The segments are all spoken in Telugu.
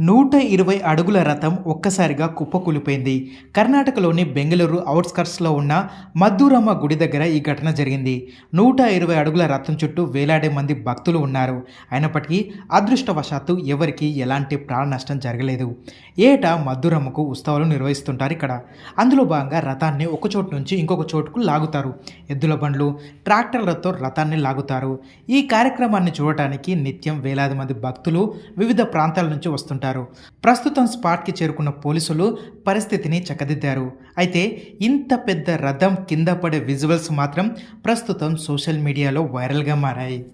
నూట ఇరవై అడుగుల రథం ఒక్కసారిగా కుప్పకూలిపోయింది. కర్ణాటకలోని బెంగళూరు అవుట్స్కర్ట్స్లో ఉన్న మద్దూరమ్మ గుడి దగ్గర ఈ ఘటన జరిగింది. నూట ఇరవై అడుగుల రథం చుట్టూ వేలాడే మంది భక్తులు ఉన్నారు. అయినప్పటికీ అదృష్టవశాత్తు ఎవరికి ఎలాంటి ప్రాణ నష్టం జరగలేదు. ఏటా మద్దూరమ్మకు ఉత్సవాలు నిర్వహిస్తుంటారు ఇక్కడ. అందులో భాగంగా రథాన్ని ఒక చోటు నుంచి ఇంకొక చోటుకు లాగుతారు. ఎద్దుల బండ్లు ట్రాక్టర్లతో రథాన్ని లాగుతారు. ఈ కార్యక్రమాన్ని చూడటానికి నిత్యం వేలాది మంది భక్తులు వివిధ ప్రాంతాల నుంచి వస్తుంటారు. ప్రస్తుతం స్పాట్కి చేరుకున్న పోలీసులు పరిస్థితిని చక్కదిద్దారు. అయితే ఇంత పెద్ద రథం కింద పడే విజువల్స్ మాత్రం ప్రస్తుతం సోషల్ మీడియాలో వైరల్గా మారాయి.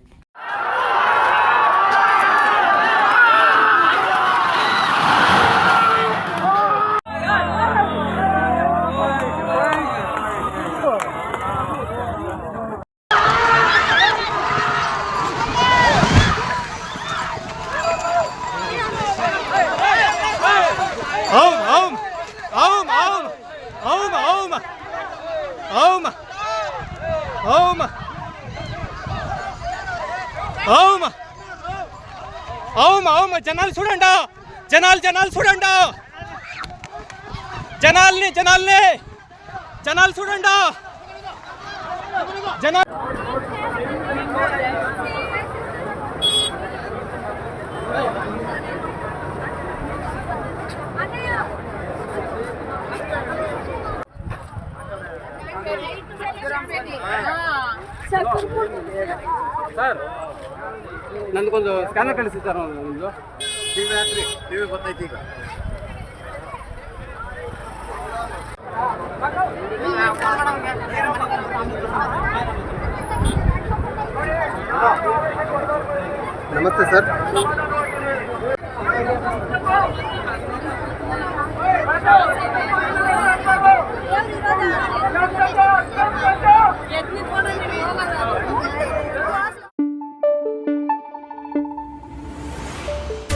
Om, om, om, ఓం ఓం జనాలు చూడండి. జనాలు జనాలు చూడండి. జనాల్ని జనాల్ని. జనాలు చూడండి. జనాలు ಸರ್ ನಂದಕ್ಕೊಂದು ಸ್ಕ್ಯಾನರ್ ಕಳಿಸಿ ಸರ್ ಒಂದು. ಟಿವಿ ಹಾಕ್ರಿ ಟಿವಿ ಗೊತ್ತೈತಿ ಈಗ. ನಮಸ್ತೆ ಸರ್.